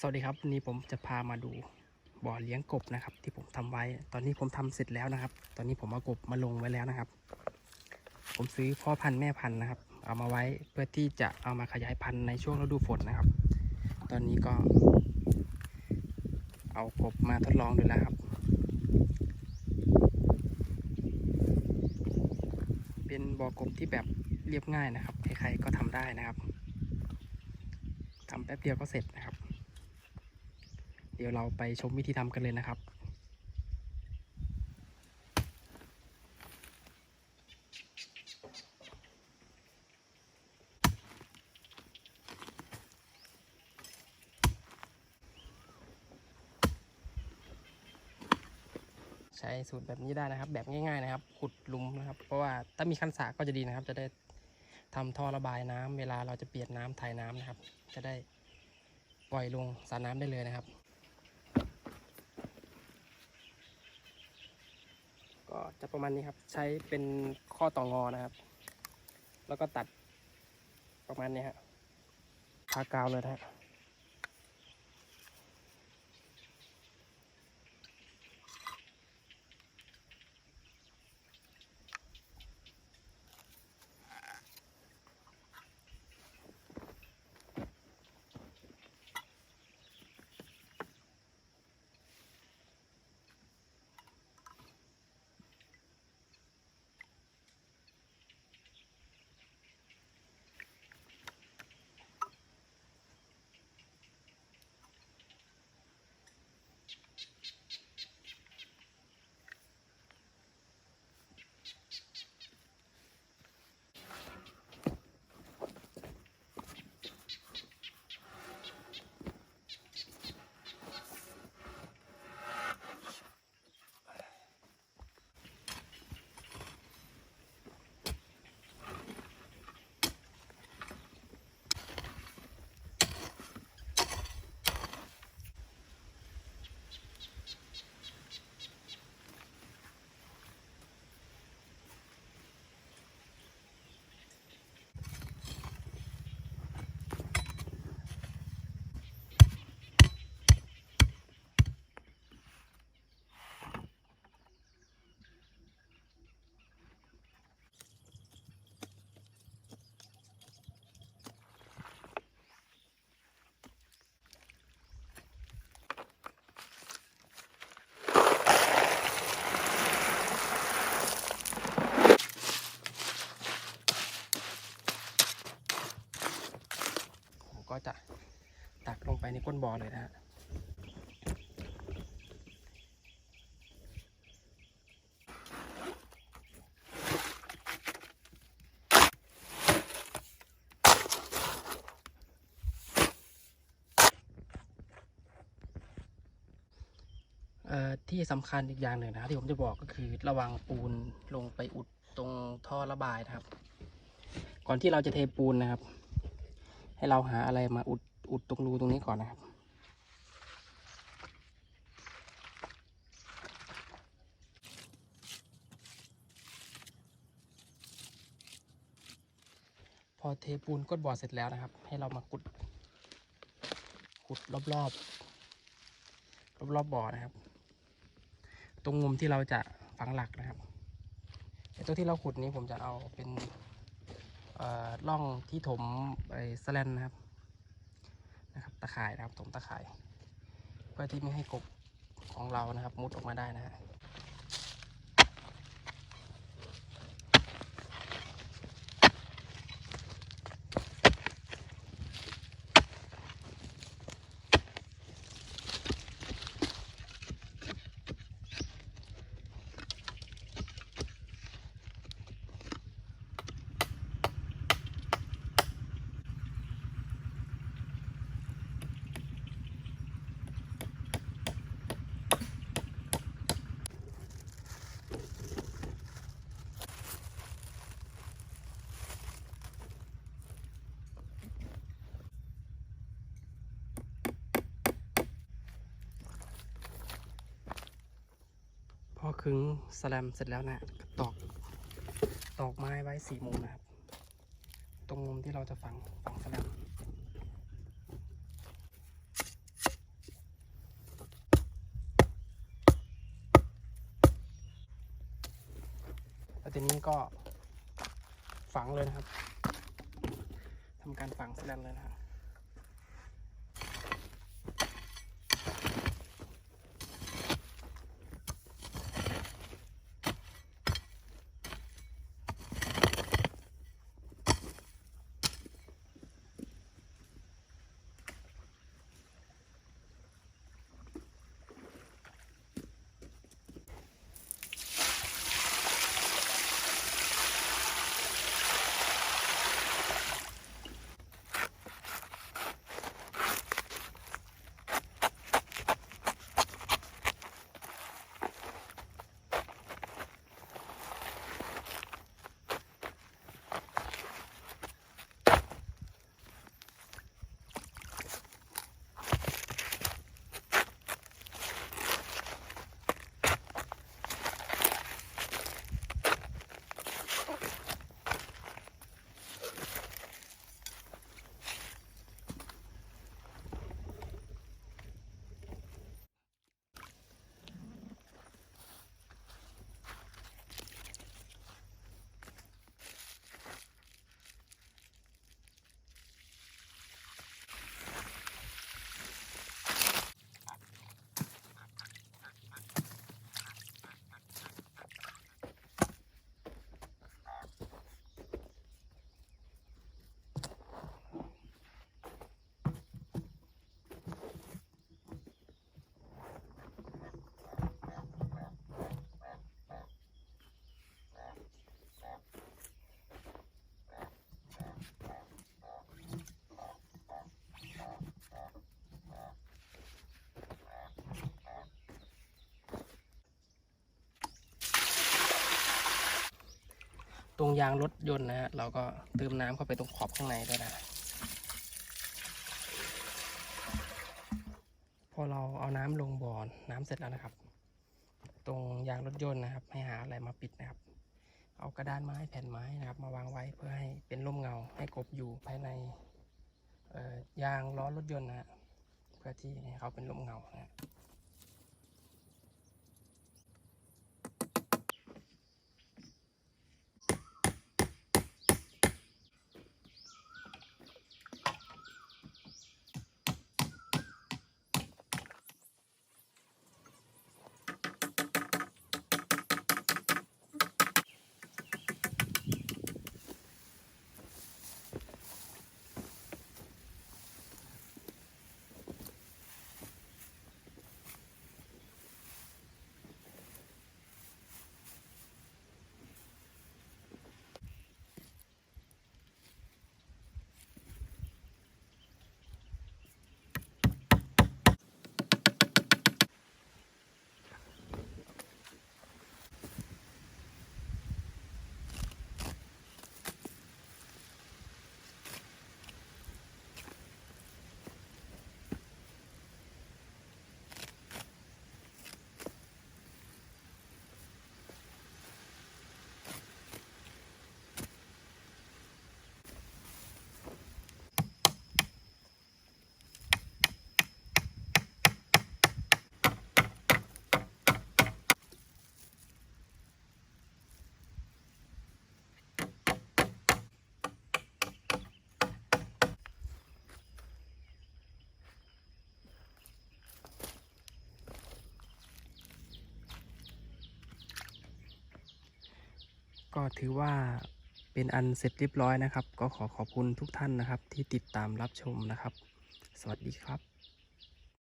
สวัสดีครับวันนี้ผมจะพามาดูบ่อเลี้ยงกบนะครับ ที่ผมทำไว้ ตอนนี้ผมทำเสร็จแล้วนะครับ ตอนนี้ผมเอากบมาลงไว้แล้วนะครับ ผมซื้อพ่อพันธุ์แม่พันธุ์นะครับ เอามาไว้เพื่อที่จะเอามาขยายพันธุ์ในช่วงฤดูฝนนะครับ ตอนนี้ก็ เอากบมาทดลองดูแล้วครับ เป็นบ่อกบที่แบบเรียบง่ายนะครับใครๆก็ทำได้นะครับทำแป๊บเดียวก็เสร็จนะครับ เดี๋ยวเราไปชมวิธีทำกันเลยนะครับใช้สูตรแบบนี้ได้นะครับ แบบง่าย ๆ นะครับ ขุดลุมนะครับ เพราะว่าถ้ามีคันสระก็จะดีนะครับ จะได้ทำท่อระบายน้ำเวลาเราจะเปลี่ยนน้ำถ่ายน้ำนะครับ จะได้ปล่อยลงสระน้ำได้เลยนะครับ ก็จะประมาณนี้ครับ ใช้เป็นข้อต่องอนะครับ แล้วก็ตัดประมาณนี้ฮะทากาวเลยนะฮะ ผมก็จะตั ก้นบ่อเลยนะฮะที่สำคัญอีกอย่างหนึ่งนะครับที่ผมจะบอกก็คือระวังปูนลงไปอุดตรงท่อระบายนะครับ ก่อนที่เราจะเทปูนนะครับ ให้เราหาอะไรมาอุดอุดตรงรูตรงนี้ก่อนนะครับ พอเทปูนก้นบ่อเสร็จแล้วนะครับ ให้เรามาขุดขุดรอบๆรอบๆบ่อนะครับ ตรงมุมที่เราจะฝังหลักนะครับไอ้ตัวที่เราขุดนี้ผมจะเอาเป็น ร่องที่ถมไอ้สแลนนะครับนะครับ ตะข่ายนะครับถมตะข่าย เพื่อที่ไม่ให้กบของเรานะครับ มุดออกมาได้นะฮะึงสแลมเสร็จแล้วนะตอกตอกไม้ไว้สี่มุมนะครับ ตรงมุมที่เราจะฝังฝังสแลมแล้วทีนี้ก็ฝังเลยนะครับทำการฝังสแลมเลยนะครับ ยางรถยนต์นะฮะเราก็เติมน้ำเข้าไปตรงขอบข้างในด้วยนะพอเราเอาน้ำลงบ่อน้ำเสร็จแล้วนะครับ ตรงยางรถยนต์นะครับ ให้หาอะไรมาปิดนะครับ เอากระดานไม้แผ่นไม้นะครับ มาวางไว้เพื่อให้เป็นร่มเงาให้กบอยู่ภายในยางล้อรถยนต์นะเพื่อที่ให้เขาเป็นร่มเงานะฮะ ก็ถือว่าเป็นอันเสร็จเรียบร้อยนะครับ ก็ขอขอบคุณทุกท่านนะครับ ที่ติดตามรับชมนะครับ สวัสดีครับ